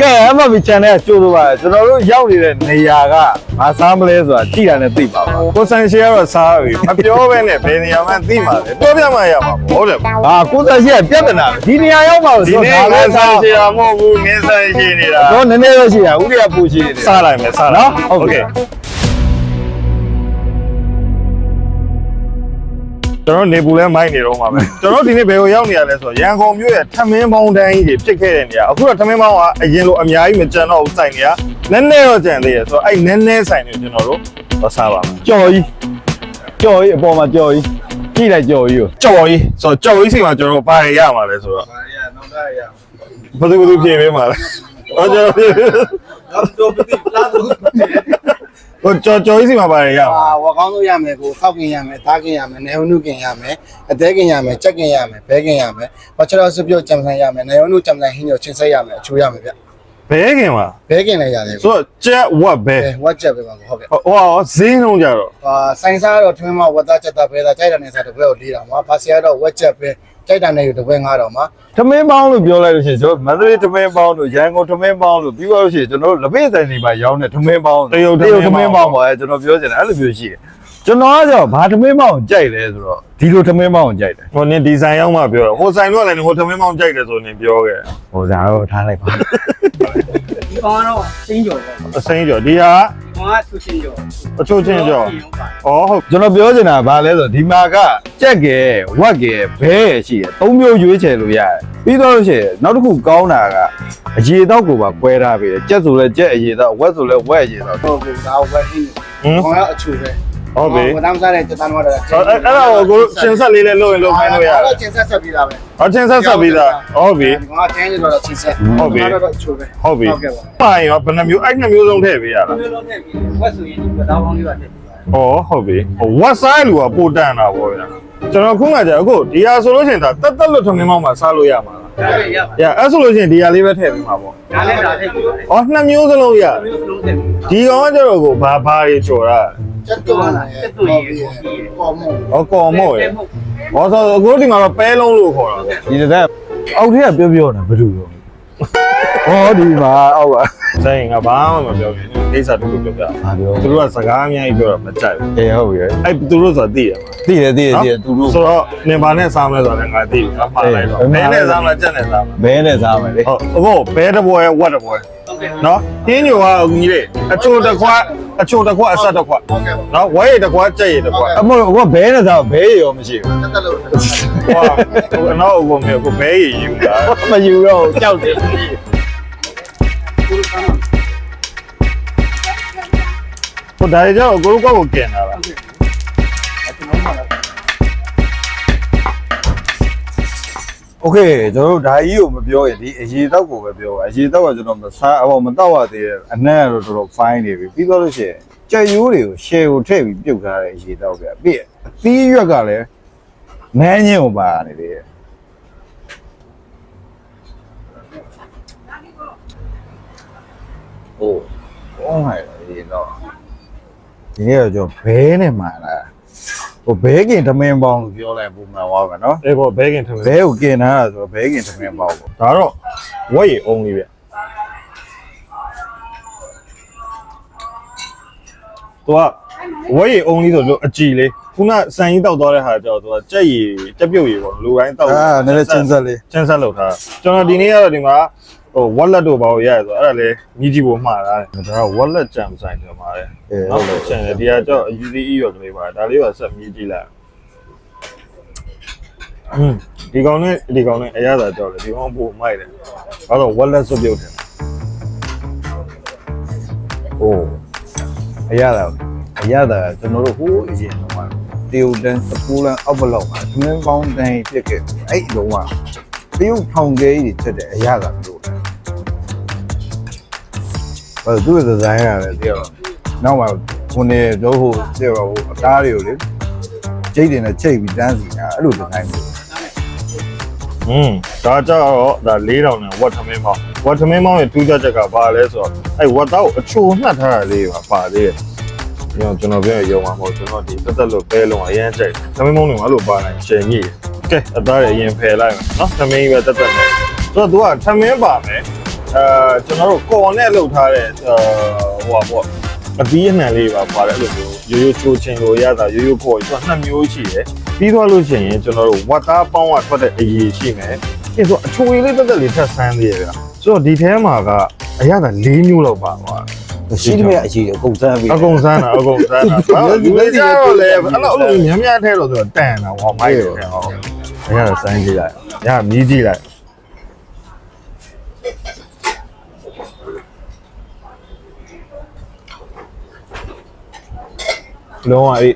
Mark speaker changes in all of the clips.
Speaker 1: ကဲအမမီ channel ကကြိုးလို့ပါကျွန်တော်တို့ရောက်နေတဲ့နေရာကမစားမလဲဆိုတာကြည့်တာနဲ့သိပါပါ
Speaker 2: ကိုဆိုင်ရှယ်ကတော့စားပြီမပြောဘဲနဲ့ဘယ်နေရာမှသိမှာလဲပြောပြမှရမှာပေါ့ဟုတ်တယ်
Speaker 1: ဟာကိုသက်ရှိကပြဿနာပဲဒီနေရာရောက်ပါလို့
Speaker 2: ဒီ
Speaker 1: ဆို
Speaker 2: နေ့
Speaker 1: တော့
Speaker 2: က
Speaker 1: ဒါ
Speaker 2: ဆိုင်
Speaker 1: ပဲစား
Speaker 2: ရှယ်ရမဟုတ်ဘူးမင်းဆိုင်ရှယ်နေတာ
Speaker 1: တော့နည်းနည်းတော့ရှိတာဥရိယပူရှိနေတယ်
Speaker 2: စားလိုက်မယ်စားလိုက်
Speaker 1: နော်ဟုတ်ကဲ့
Speaker 2: ကျွန်တော်နေပူလဲမိုက်နေတော့မှာပဲကျွန်တော်ဒီနေ့ဘယ်ကိုရောက်နေရလဲဆိုတော့ရန်ကုန်မြို့ရဲ့ထမင်းပေါင်းတန်းကြီးတွေဖြစ်ခဲ့တဲ့နေရာအခုတော့ထမင်းပေါင်းကအရင်လိုအများကြီးမကြံတော့ဘူးစိုင်နေရနည်းနည်းတော့ကြံသေးရဆိုတော့အဲ့နည်းနည်းဆိုင်နေကျွန်တော်တို့တော့စားပါမယ်
Speaker 1: ကြော်ကြီးကြော်ကြီးအပေါ်မှာကြော်ကြီးကြည့်လိုက်ကြော်ကြီးကို
Speaker 2: ကြော်ကြီးဆိုတော့ကြော်ကြီးစီမှာကျွန်တော်ဘာတွေရမှာလဲဆိုတော့
Speaker 3: ဘာရနောက်သားရ
Speaker 2: ဘယ်သူဘယ်သူပြင်ပေးမှာလဲဟောကျွန်တော်
Speaker 3: နောက်တော့ပတိလာတော့
Speaker 2: ဟိုကြော်ကြော်ကြီးစီမှာဘာတွေရမှာ
Speaker 3: အာဝါကောင်းလို့ရမယ်ကိုခောက်ကင်ရမယ်သားကင်ရမယ်နေဟုတ်နုကင်ရမယ်အသေးကင်ရမယ်ကြက်ကင်ရမယ်ဘဲကင်ရမယ်ဘာချတော့စပြုတ်ကြံဆိုင်ရမယ်နေဟုတ်နုကြံဆိုင်ဟင်းရောချင်းဆက်ရမယ်အချိုးရမယ်ဗျ
Speaker 2: ဘဲခင်မှာ
Speaker 3: ဘဲကင်လည်းရတယ်
Speaker 2: ဆိုတော့ကြက်ဝတ်ဘဲ
Speaker 3: အဲဝတ်ချက်ပဲပါကိုဟုတ်ကဲ့
Speaker 2: ဟိုဟောဈေးနှုန်းကြတော့
Speaker 3: အာဆိုင်စားတော့ထွင်းမဝတ်သားချက်သားဘဲသားကြိုက်တာနေစားတစ်ဘဲကို၄တောင်မှာဘာစီကတော့ဝတ်ချက်ပဲကြိုက်တာနေယူတစ်ဘဲ၅တောင်မှာ
Speaker 1: ထမင်းပေါင်းလို့ပြောလိုက်လို့ရှိရင်ကျွန်တော်မန္တလေးထမင်းပေါင်းလို့ရန်ကုန်ထမင်းပေါင်းလို့ပြီးသွားလို့ရှိရင်ကျွန်တော်တို့လက်ဖေးဆိုင်တွေမှာရောင်းတဲ့ထမင်းပေါင်း
Speaker 2: တရုတ်
Speaker 1: တရုတ်ထ
Speaker 2: ထ
Speaker 1: မ
Speaker 2: မင်း
Speaker 1: င်း
Speaker 2: ပေါ
Speaker 1: ပေါ
Speaker 2: င်း
Speaker 1: င်းပါလေကျွန်တော်ပြောချင်တယ်အဲ့လိုမျိုးရှိတယ် ကျွန်တော်ကကြောဘာထမင်းပေါင်းကြိုက်လဲဆိုတော့ဒီလိုထမင်းပေါင်းကြိုက်တယ်
Speaker 2: ဟိုနင်းဒီဇိုင်းရောက်မှပြောတော့ဟိုဆိုင်တော့လည်းဟိုထမင်းမောင်းကြိုက်တယ်ဆိုနေပြောခဲ့
Speaker 1: ဟိုဒါတော့ထားလိုက်ပါ
Speaker 4: ဒီကောင်ကတော့စင်းကြော်ပေါ့ဒီ
Speaker 2: အစိမ်းကျော်ဒီဟာ
Speaker 4: ကောင်ကသူချင်းကြော်
Speaker 2: အချိုးချင်းကျော်ဩဟုတ်
Speaker 1: ကျွန်တော်ပြောချင်တာဘာလဲဆိုတော့ဒီမှာကကြက်ကဲဝက်ကဲဘဲရှိတယ်သုံးမျိုးရွေးချယ်လို့ရတယ်ပြီးတော့လို့ရှိရင်နောက်တစ်ခုကောင်းတာကအရေတောက်ကိုပါကွဲထားပြီကြက်ဆိုလဲကြက်အရေတောက်ဝက်ဆိုလဲဝက်အရေတောက်
Speaker 3: ဟုတ်ကဲ့ဒါဝတ်ဟင်း
Speaker 2: ဟင်
Speaker 3: ခေါင်းကအချိုးပဲ
Speaker 2: ဟုတ်ပြီ
Speaker 3: ဝတ်သားစားတဲ့တက်သားတော့
Speaker 2: အဲ့အဲ့တော့ကိုချင်းဆက်လေးလည်းလုပ်ရင်လုပ်ခိုင်းလို့ရ
Speaker 3: အဲ့တော့ချင်းဆက်ဆက်ပြီးသားပဲ
Speaker 2: ဟောချင်းဆက်ဆက်ပြီးသားဟုတ်ပြီ
Speaker 3: ဒီကောင်ကချင်းနေတော့ချင်းဆက်
Speaker 2: ဟုတ်ပြီ
Speaker 3: တော့အချိုးပဲ
Speaker 2: ဟုတ်ပြီ
Speaker 3: ဟုတ်ကဲ့ပါ
Speaker 2: ပါရင်ရောဘယ်နှမျိုးအဲ့နှမျိုးလုံးထည့်ပေးရလား
Speaker 4: မျိုးလုံးထည့်ပြီးဝက်ဆိုရင်ဒီတောင်းပေါင်းလေးပါထည့်ပြီးပါတယ်
Speaker 2: ဩဟုတ်ပြီဟိုဝက်ဆိုင်လူကပိုတန်တာပေါ့ဗျာကျွန်တော်ခုမှကြာအခုဒီဟာဆိုလို့ရှိရင်ဒါတက်တက်လွတ်ထမင်းမောင်းမှာစားလို့ရမှာလား
Speaker 4: ဒါလည်းရပါ
Speaker 2: ရအဲ့ဆိုလို့ရှိရင်ဒီဟာလေးပဲထည့်ပေးမှာပေါ့
Speaker 4: ဒါလည်းဒါထည့်ပြီးပါတယ်
Speaker 2: ဩနှစ်မျိုးစလုံးရ
Speaker 4: မျိုးစလုံးထည့်ပြီး
Speaker 2: ဒီကောင်ကကျတော့ကိုဘာဘာတွေကြော်တာ
Speaker 3: ချ က်တူချက်တူရေပေါ်မှု
Speaker 2: ဟောကော်မို့ရဟောဆိုအခုဒီမှာတော့ပဲလုံးလို့ခေါ်တာပေါ့
Speaker 1: ဒီတဲ့အောက်ထက်ကပြောပြောနေဘယ်လိုလဲဟောဒီမှာအောက်က
Speaker 2: ဆိုင်ငါဘာမှမပြောဘူးကိစ္စတူတူပြောပြ
Speaker 1: ဘာပြော
Speaker 2: သူတို့ကစကားအများကြီးပြောတာမကြိုက်ဘူး
Speaker 1: အေးဟုတ်ပြီ
Speaker 2: အဲ့သူတို့ဆိုတာသိရမှာ
Speaker 1: သိတယ်သိတယ်သိတယ်သူတို့
Speaker 2: ဆိုတော့နင်ဘာနဲ့စားမလဲဆိုတာလည်းငါသိပြီငါမှားလိုက်တော့ဘယ်နဲ့စားမလဲကြက်နဲ့စားမ
Speaker 1: ဘဲနဲ့စားမယ်လေ
Speaker 2: လဲဟုတ်အခုဘဲတစ်ပွဲဝက်တစ်ပွဲ
Speaker 4: ဟုတ်ကဲ့
Speaker 2: နော်ဟင်းညိုကကြီးလေအချိုတစ်ခွက်အချိုတစ်ခွက်အဆက်တစ်ခွက်
Speaker 3: ဟုတ်ကဲ့ပါ
Speaker 2: နော်ဝဲရည်တစ်ခွက်ကြက်ရည်တစ်ခွက်
Speaker 1: အမဟုတ်ကဘဲနဲ့စားဘဲရောမရှိဘူး
Speaker 3: တက်တက်လို့
Speaker 2: ဟောဟိုနောက်ကိုမြေကိုဘဲရည်ယူတာ
Speaker 1: မယူတော့ကြောက်တယ်
Speaker 2: ဟိုဒါကြတော့ကိုကိုကိုကျင်တာလား
Speaker 1: โอเคကျွန်တော်တို့ဓာကြီးကိုမပြောရင်ဒီအရေတောက်ကိုပဲပြောပါအရေတောက်ကကျွန်တော်မစားဟောမတော့ရသေးတယ်အနက်ကတော့တော်တော် fine နေပြီပြီးတော့လို့ရှိရင်ကြက်ရိုးတွေကို share ကိုထည့်ပြီးပြုတ်ထားတဲ့အရေတောက်ပြပြီးအသီးရွက်ကလည်းနန်းညင်ကိုပါနေသေးတယ်โอ้ကောင်းလိုက်တယ်ဒီတော့ဒီနေ့တော့ကျွန်တော်ဘဲနဲ့မှလာ ဟိုဘဲကင်သမင်းပေါင်းလို့ပြောလိုက်ပုံမှန်သွားပါနော်
Speaker 2: အေးပေါ့ဘဲကင်ထမင်း
Speaker 1: ဘဲကိုกินထားတာဆိုတော့ဘဲกินသမင်းပေါက်ပေါ့
Speaker 2: ဒါတော့ဝက်ရည်အုံးလေးဗျသူကဝက်ရည်အုံးလေးဆိုလို့အကြည်လေးခုနစံကြီးတောက်သွားတဲ့ဟာကြောင့်သူကကြက်ရည်ကြက်ပြုတ်ရည်ပေါ့လူတိုင်းတောက်
Speaker 1: အာနည်းနည်းချင်းဆက်လေး
Speaker 2: ချင်းဆက်လောက်ထားကျွန်တော်ဒီနေ့ကတော့ဒီမှာ ဟိုဝက်လက်တို့ဘာလို့ရရဆိုအဲ့ဒါလေမြည်ကြည့်ဖို့မှားတာဒါကဝက်လက်ကြံဆိုင်တယ်မှာလေ
Speaker 1: အေး
Speaker 2: နောက်လည်းချန်တယ်ဒီကကြောက် UCE ရောကလေးပါဒါလေးပါဆက်မြည်ကြည့်လိုက်อืมဒီကောင်နဲ့ဒီကောင်နဲ့အရသာကြောက်တယ်ဒီကောင်ပို့မိုက်တယ်ဘာလို့ဝက်လက်စွပ်ပြုတ်တယ်
Speaker 1: โอ้အရသာအရသာကျွန်တော်တို့ဟိုးအရင်တော့ကတေယုတန်စပူလန်အောက်ဘလောက်မှာသမင်းပေါင်းတိုင်းပြစ်ခဲ့အဲ့ဒီတော့ကတရုတ်ထောင်ကြီးတွေချက်တဲ့အရသာ မျိုးဘာလို့သူ့ရဲ့ဒီဇိုင်းရတယ်တကယ်တော့နောက်မှခုနေတို့ဟိုတကယ်တော့ဟိုအသားတွေကိုလေကျိတ်တင်နဲ့ချိတ်ပြီးတန်းစီတာအဲ့လိုဒီဇိုင်းမျိုး
Speaker 2: อืมဒါကြောက်တော့ဒါ4000နဲ့ဝက်ထမင်းမောင်းဝက်ထမင်းမောင်းရဲ့ထူးခြားချက်ကဘာလဲဆိုတော့အဲ့ဝက်တော့အချိုနှက်ထားတာလေးပါပါသေးတယ်ညောကျွန်တော်ပြောရုံမှာမဟုတ်ကျွန်တော်ဒီတက်တက်လို့ပဲလုံးအရင်ကြိုက်ထမင်းမောင်းတွေအဲ့လိုပါလိုက်ရှင်ကြီးကဲအသားရအရင်ဖယ်လိုက်မယ်နော်ထမင်းကြီးပဲတက်တက်နဲ့ဆိုတော့ तू ကထမင်းပါမယ် အာကျွန်တော်တို့ကော်နဲ့လှုပ်ထားတဲ့အာဟိုပါပေါ့အသီးအနှံလေးပါပါတယ်အဲ့လိုမျိုးရိုးရိုးချိုးချင်းလိုရတာရိုးရိုးကော်ကြီးသူကနှစ်မျိုးရှိတယ်ပြီးသွားလို့ရှိရင်ကျွန်တော်တို့ဝတ်သားပေါင်းကထွက်တဲ့အရေးရှိမယ်အဲဆိုအချိုရည်လေးတက်တက်လေးထပ်ဆန်းသေးရဗျဆိုတော့ဒီထဲမှာကအရသာ၄မျိုးလောက်ပါသွားတယ်
Speaker 1: ရှိတယ်မြအကြီးအကုန်စမ်းပြီး
Speaker 2: အကုန်စမ်းတာအကုန်စမ်းတာဘာလူလေးကြတော့လေအဲ့လိုအဲ့လိုများများထဲတော့သူတန်တာဟောမိုက်တယ်ဟောအရသာစမ်းကြည့်လိုက်ရမြည်ကြည့်လိုက် လုံးဝအဲ့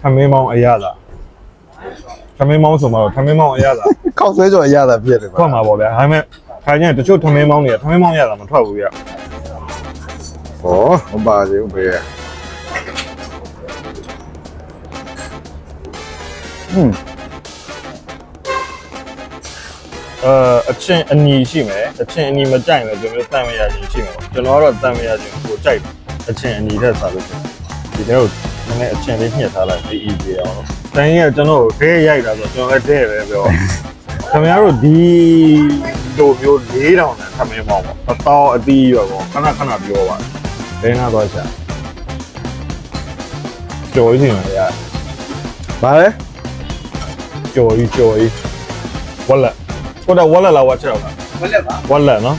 Speaker 2: ထမင်းမောင်းအရသာထမင်းမောင်းဆိုမှတော့ထမင်းမောင်းအရသာ
Speaker 1: ခောက်ဆွဲကြော်ရတာပြည့်တယ်
Speaker 2: ထွက်မှာပေါ့ဗျာဒါပေမဲ့ခိုင်ကျရင်တချို့ထမင်းမောင်းတွေကထမင်းမောင်းရတာမထွက်ဘူးဗျ
Speaker 1: ဟောမပါသေးဘူးဘေးဟွန်း
Speaker 2: အဲအချင်းအနီရှိမယ်အချင်းအနီမကြိုက်လည်းကျွန်တော်တန်မရခြင်းရှိမယ်ပေါ့ကျွန်တော်ကတော့တန်မရခြင်းကိုကြိုက်တယ်အချင်းအနီထက်စားလို့ရှိရင်ဒီထဲကို နည်းနည်းအချင်းလေးညှစ်ထားလိုက်အေးအေးပြေအောင်တန်ကြီးကကျွန်တော်ဒဲရိုက်တာဆိုကျွန်တော်လည်းဒဲပဲပြောခင်ဗျားတို့ဒီလိုမျိုး၄တောင်နဲ့ထမင်းပေါင်းပေါ့အတော်အသီးရောပေါ့ခဏခဏပြောပါဘယ်နာတော့ရှာကြော်ကြီးနေရ
Speaker 1: ဘာလဲ
Speaker 2: ကြော်ကြီးကြော်ကြီးဝက်လက်ကိုတော့ဝက်လက်လားဝက်ချောက်လား
Speaker 4: ဘယ်လက်ပါ
Speaker 2: ဝက်လက်နော်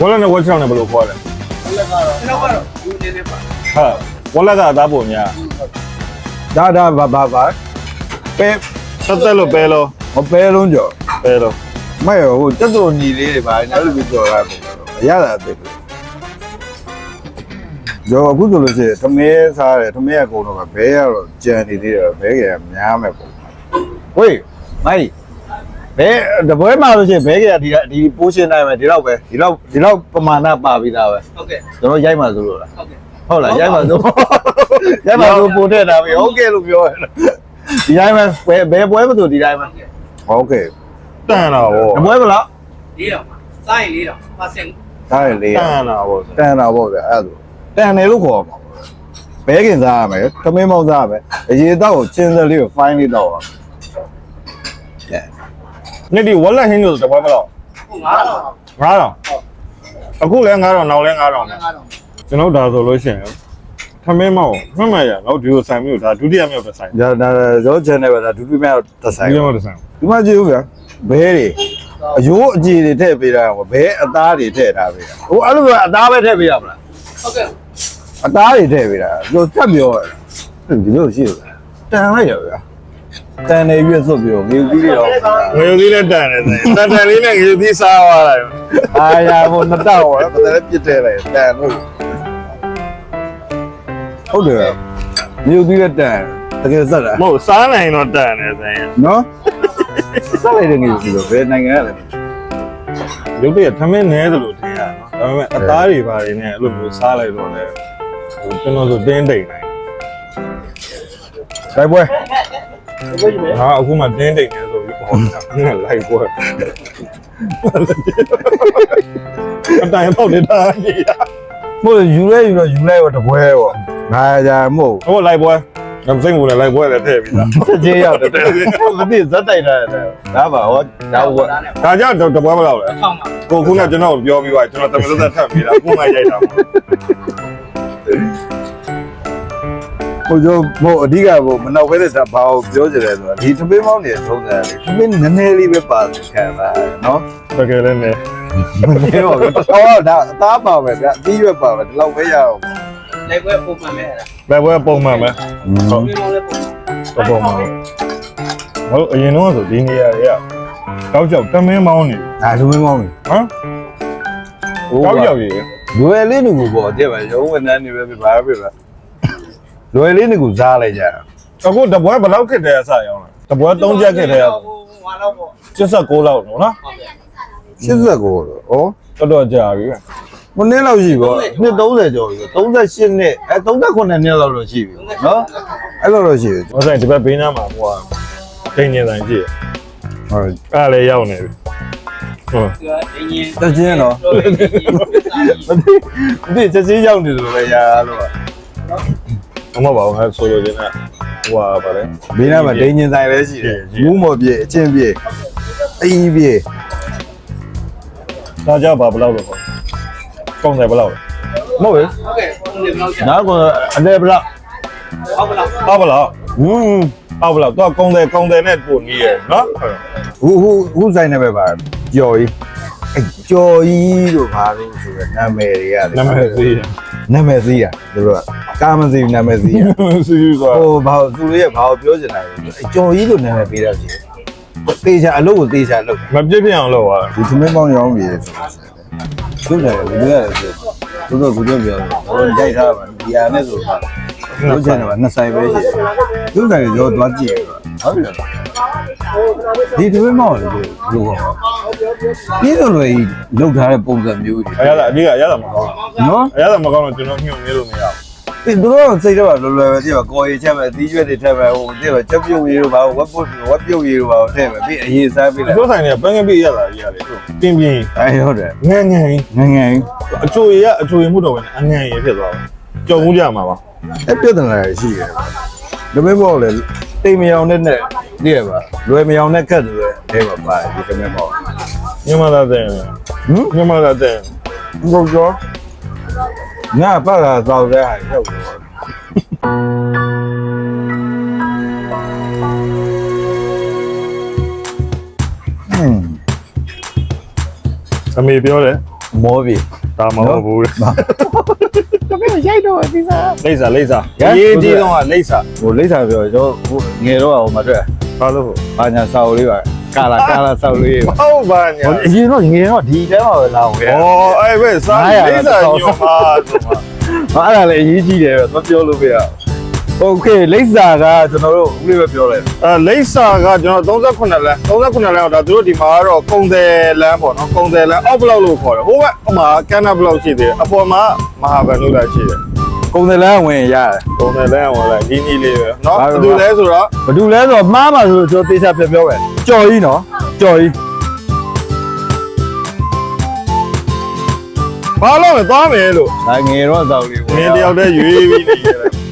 Speaker 2: ဝက်လက်နဲ့ဝက်ချောက်နဲ့ဘယ်လိုခေါ်လဲ
Speaker 3: ဘယ်လက်ကတော့
Speaker 4: ကျွန်တော်ကတော့ယူနေနေပါ
Speaker 2: ဟာဝက်လက်ကအသားပုံများ
Speaker 1: ဒါဒါဘာဘာဘာပဲ
Speaker 2: သက်သက်လို့ပဲလို့
Speaker 1: မပဲလုံးကြော်
Speaker 2: ပဲလို့
Speaker 1: မရဟိုတက်တော်ညီလေးတွေပါအဲ့လိုပြီးကြော်ရတယ်ရတာအသေးပဲကျော်အခုဆိုလို့ရှိရင်သမဲစားတယ်သမဲအကုန်တော့ဘဲရတော့ကြံနေသေးတယ်ဘဲကများမယ်ပေါ့ဝေးမိုင်းဘဲတပွဲမှာလို့ရှိရင်ဘဲကဒီဒီပိုးရှင်းနိုင်မယ်ဒီတော့ပဲဒီတော့ဒီတော့ပမာဏပါပြီးသားပဲ
Speaker 4: ဟုတ်ကဲ့
Speaker 1: ကျွန်တော်ရိုက်မှဆိုလို့လား
Speaker 4: ဟုတ်ကဲ့
Speaker 1: ဟုတ်လားရိုက်မှဆိုရိုက်မှဆိုပို့တဲ့တာပဲဟုတ်ကဲ့လို့ပြောရတယ်ဒီတိုင်းပဲဘယ်ဘယ်ပွဲမဆိုဒီတိုင်းပဲဟုတ်ကဲ့
Speaker 2: တန်တာဗော
Speaker 1: တပွဲမလား
Speaker 4: လေးတော့ပါစားရင်လေးတော့ပါစင်
Speaker 1: ဒါရလေ
Speaker 2: တန်တာဗော
Speaker 1: တန်တာပေါ့ဗျအဲ့ဒါတန်တယ်လို့ခေါ်မှာဘဲကင်စားရမယ်သမင်းမောင်းစားရမယ်အရေတော့ကိုကျင်းစလေးကို fine လေးတော့ပါ
Speaker 2: နေ့ဒီဝက်လက်ဟင်းလို့တပွဲမလို့
Speaker 4: ဟုတ်ငါတော့
Speaker 2: 9000အခုလဲ9000နောက်လဲ9000နဲ့
Speaker 3: ငါတော့
Speaker 2: ကျွန်တော်ဒါဆိုလို့ရှိရင်ထမင်းမောက်မှတ်မှတ်ရတော့ဒီလိုဆိုင်မျိုးဒါဒုတိယမြောက်တစ်ဆိုင်
Speaker 1: ဒါဒါရော channel ပဲဒါဒူးဒူးများသက်
Speaker 2: ဒု
Speaker 1: ဆိုင်
Speaker 2: တိယမြောက်တစ်ဆိုင်
Speaker 1: ဒီမှာကြည့်ဦးဗျာဘဲတွေအယိုးအကြည်တွေထည့်ပေးတာဟိုဘဲအသားတွေထည့်ထားပေးတာဟိုအဲ့လိုပဲအသားပဲထည့်ပေးရမလား
Speaker 4: ဟုတ်ကဲ့
Speaker 1: အသားတွေထည့်ပေးတာသူထပ်ပြောတယ်ဒီလိုရှိတယ်တန်လိုက်ရဗျာတန်နေရွက်စွတ်ပြောငေကြီးတွေတော့
Speaker 2: ငွေသီးနဲ့တန်တယ်ဆိုင်တန်တန်လေးနဲ့ငွေသီးစားသွားလိုက်
Speaker 1: အာရဟိုနှစ်တောက်ဟောပတယ်ပြစ်တယ်လေတန်လို့ ဟုတ်တယ်ငေကြီးတဲ့တန်တကယ်စက်တာ
Speaker 2: မဟုတ်စားနိုင်တော့တန်တယ်ဆိုင်
Speaker 1: နော်စက်လိုက်တဲ့ငေကြီးတော့ဘယ်နိုင်ငံရလဲ
Speaker 2: ရုပ်တရက်ထမင်းနဲသလိုထင်ရနော်ဒါပေမဲ့အသားတွေပါတွေနဲ့အဲ့လိုမျိုးစားလိုက်တော့လေဟိုကျွန်တော်ဆိုတင်းတိမ်နိုင်
Speaker 1: တိုက်ပွဲ
Speaker 2: ငါအခုမှတင်းတိမ်နေဆိုပြီးဟောတာငါလိုက်ပွဲအတိုင်းပေါက်နေတာကြီးရ
Speaker 1: မို့ယူလဲယူတော့ယူလဲတော့တပွဲပေါ့ ငါကြမို့
Speaker 2: ဟိုလိုက်ပွဲငါစိတ်ဝင်လိုက်ပွဲလည်းထည့်ပြီးသား
Speaker 1: ချက်ချင်းရောက်တယ်မသိဇက်တိုက်တာဒါပါဟောဒါဟော
Speaker 2: ဒါကြောင့်တပွဲမလောက်လဲ
Speaker 4: ထောင်းပါ
Speaker 2: ကိုခုနကျွန်တော်ပြောပြီးသွားကျွန်တော်တမန်သက်ထပ်ပြီးတာကိုမှရိုက်တာ
Speaker 1: ဟိုကြောမို့အဓိကဘို့မနောက်ပဲတဲ့ဘာကိုပြောကြတယ်ဆိုတာဒီသမင်းမောင်းနေတဲ့သုံးတယ်လေသမင်းနည်းနည်းလေးပဲပါခံပါနော်
Speaker 2: တကယ်လည်းနဲ့
Speaker 1: ဒီတော့တော့ဒါအသားပါပဲဗျအသီးရွက်ပါပဲဒီလောက်ပဲရအောင်
Speaker 4: လိုက်ပွဲပုံမှန်ပဲအဲ့ဒါ
Speaker 2: ဘယ်ပွဲပုံမှန်ပဲ
Speaker 4: ဟုတ်ပြီးတော့လည်းပုံမှန်
Speaker 2: တော့ပုံမှန်ဟုတ်အရင်တော့ဆိုဒီနေရာတွေကကောက်ကြောက်တမင်းမောင်းနေ
Speaker 1: ဒါသမင်းမောင်းနေ
Speaker 2: ဟမ်
Speaker 1: ဟို
Speaker 2: ကောက်ကြောက်ကြီး
Speaker 1: လွယ်လေးငူပေါ့တဲ့ပဲရုံးဝန်ထမ်းတွေပဲပြပါပဲပဲလွယ်လေးငူစားလိုက်ကြတာ
Speaker 2: အခုတပွဲဘယ်လောက်ခက်တယ်အစရောင်းလဲတပွဲ3ချက်ခက်တယ်
Speaker 4: ဟိုဟာတော့ပေါ့
Speaker 2: 76လောက်နော်
Speaker 4: ဟုတ်ကဲ့
Speaker 1: 89ကိုဩ
Speaker 2: တော်တော်ကြာပြီ
Speaker 1: မနည်းလောက်ရှိပေါ့နှစ်30ကျော်ပြီ38နှစ်အဲ38နှစ်လောက်တော့ရှိပြီနော်အဲ့လိုတော့ရှိပြီ
Speaker 2: ဟောဆိုင်ဒီဘက်ဘေးနားမှာဟိုဟာဒိန်ညင်ဆိုင်ရှိ
Speaker 1: ဟုတ်
Speaker 2: အဲ့လည်းရောက်နေပြီဟုတ်
Speaker 4: ဒိန်ညင်
Speaker 1: တချင်းတော့မသိတချင်းရောက်နေတယ်ပဲရာလို့
Speaker 2: အမဘာဟဲ့ဆိုလိုချင်တာဟိုဟာဗါလဲ
Speaker 1: ဘေးနားမှာဒိန်ညင်ဆိုင်လည်းရှိတယ်မူးမော်ပြေအချင်းပြေအေးပြေ
Speaker 2: ဒါကြဘာဘလောက်လို့ပေါ့ 90ဘလောက်လဲ
Speaker 1: မဟုတ်ဘူး
Speaker 4: ဟုတ်ကဲ့ပုံစံဘလောက်ကြာ
Speaker 1: နောက်ကအလဲဘလောက်
Speaker 4: ဟုတ်
Speaker 2: ဘလောက်
Speaker 1: ဟု
Speaker 2: တ်ဘလောက်ဟူးဟုတ်ဘလောက်တော့90 90နဲ့ပို့နေရနော်
Speaker 1: ဟူးဟူးဟူးဆိုင်နေပဲပါကြော်ကြီးအကျော်ကြီးတို့ဘာလို့ဆိုရနာမည်တွေရတယ်
Speaker 2: နာမည်သေးတယ်
Speaker 1: နာမည်သေးတာသူတို့ကကာမစီနာမည်သေးတာ
Speaker 2: စီဆို
Speaker 1: ဟိုဘာသူတို့ရဲ့ဘာကိုပြောချင်တာလဲအကျော်ကြီးလို့နာမည်ပေးတာဖြစ်တယ်တေချာအလုပ်ကိုတေချာလုပ်
Speaker 2: မပြည့်ပြည့်အောင်လုပ်ပါ
Speaker 1: ဘူးသူမင်းပေါင်းရောင်းပြီဆိုတော့ သူတယ်ဘယ်လိုလဲဆိုတော့သူတို့ပြောတယ်ဟိုရိုက်ထားပါဒီအားနဲ့ဆိုတော့တို့ချင်တယ်ကနှစ်ဆိုင်ပဲရှိတယ်သူကလည်းရောသွားကြည့်ဟုတ်ပြီဒီသမင်းပေါင်းလည်းလို့ဟောပြီးတော့လေလောက်ထားတဲ့ပုံစံမျိုးကြီး
Speaker 2: အရသာအဓိကအရသာမကောင်း
Speaker 1: နော်
Speaker 2: အရသာမကောင်းတော့ကျွန်တော်ညှို့နေလို့မရဘူး
Speaker 1: ဒီတို့စိတ်တော့လွယ်လွယ်ပဲတိပါကိုယ်ရေးချက်ပဲအသီးရွက်တွေထက်ပဲဟိုတိပါချက်ပြုတ်ရေးတို့ပါဝက်ပုတ်ဝက်ပြုတ်ရေးတို့ပါထည့်ပဲပြီးအရေးစားပြီး
Speaker 2: အ
Speaker 1: လိုက်
Speaker 2: ကျိုးဆိုင်တွေကပန်းကပိရတာကြီးရတယ်ပြင်းပြင်း
Speaker 1: အဲဟုတ်တယ်
Speaker 2: ငန်းငန်း
Speaker 1: ငငယ်
Speaker 2: အချိုရအချိုရမှုတော့ဝင်အငန်းရဖြစ်သွားတယ်ကြုံမှုကြမှာပါ
Speaker 1: အပြဿနာရှိတယ်ဒါပေမဲ့ပေါ့လေတိမ်မယောင်နဲ့နဲ့တည့်ရပါလွယ်မယောင်နဲ့ခက်တယ်အဲပါပါတယ်ဒီကမဲ့ပေါ့
Speaker 2: ညမလာတဲ့
Speaker 1: ဟမ်
Speaker 2: ညမလာတဲ့
Speaker 1: ဘုရော ငါပတ်လာသောက်တဲ့ဟာရောက်တယ်ဟင်း
Speaker 2: အမေပြောတယ်
Speaker 1: မောပြီ
Speaker 2: ဒါမဟုတ်ဘူးလေ
Speaker 1: ဘာ
Speaker 2: လိမ့်စာလိမ့်စာ
Speaker 1: ရ
Speaker 2: ရေးကြီးတော့ကလိမ့်စာ
Speaker 1: ဟိုလိမ့်စာပြောကျွန်တော်ဟိုငယ်တော့ဟိုမှာတွေ့
Speaker 2: ဘာလို့
Speaker 1: ဘာညာစာအုပ်လေးပါ ကာလာကာလာစာအုပ်လေးပါ
Speaker 2: ဟုတ်ပါညာ
Speaker 1: ဟိုအရင်တော့ငယ်တော့ဒီတဲမှာပဲလာဝင်
Speaker 2: ဩအဲ့ပဲစာလိမ့်စာညောမှာဆိုမှာ
Speaker 1: ဟာအဲ့ဒါလည်းအရေးကြီးတယ်ပဲမပြောလို့ပြရโอเคလိမ့်စာကကျွန်တော်တို့ဦးလေးပဲပြောလိုက်
Speaker 2: အဲလိမ့်စာကကျွန်တော်38လမ်း38လမ်းတော့ဒါသူတို့ဒီမှာကတော့ကုံတယ်လမ်းပေါ့နော်ကုံတယ်လမ်းအောက်ဘလောက်လို့ခေါ်တယ်ဟိုဘက်ဟိုမှာကန်နာဘလောက်ရှိသေးတယ်အပေါ်မှာမဟာဗန်လို့လာရှိတယ်
Speaker 1: ကုံတယ်လန်းဝင်ရတယ်
Speaker 2: ကုံတယ်လမ်းဝင်လာဒီနီးလေးပဲနော်
Speaker 1: ဘာ
Speaker 2: ဘ
Speaker 1: လို့
Speaker 2: ယ်သူလဲဆိုတော့
Speaker 1: ဘာတူလဲဆိုတော့မှားမှာဆိုတော့ကျွန်တော်တေချာပြပြောပဲကြော်ကြီးနော်ကြော်ကြီး
Speaker 2: ဘာလို့လဲသွားမယ်လို့
Speaker 1: ဒါငယ်တော့စောက်လေး
Speaker 2: မင်းတယောက်တည်းရွေးပြီးနေရတယ်